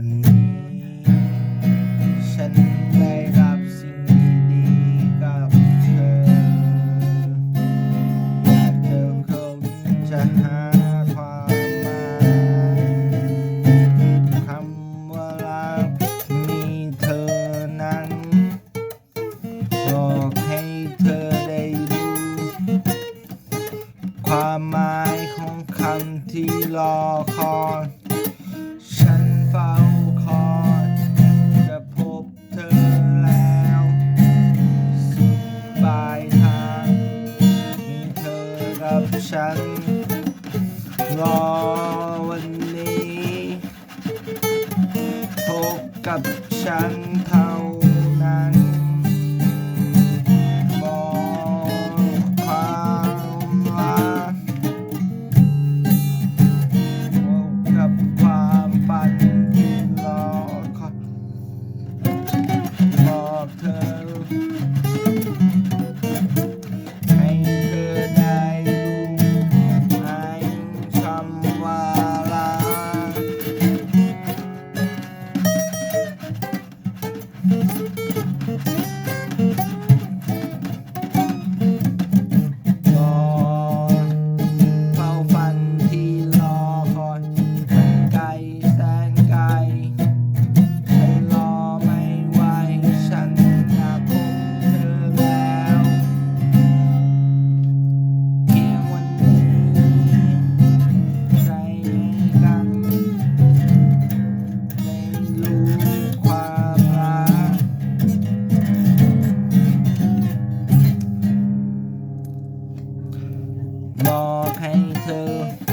วันนี้ฉันได้รับสิ่งดีๆกับเธอ อยากเธอคงจะหาความหมายคำว่ารักมีเธอนั้นบอกให้เธอได้รู้ความหมายของคำที่รอคอยฉันเฝ้า ฉัน รอวันนี้ พบกับฉันเท่า bò hay thư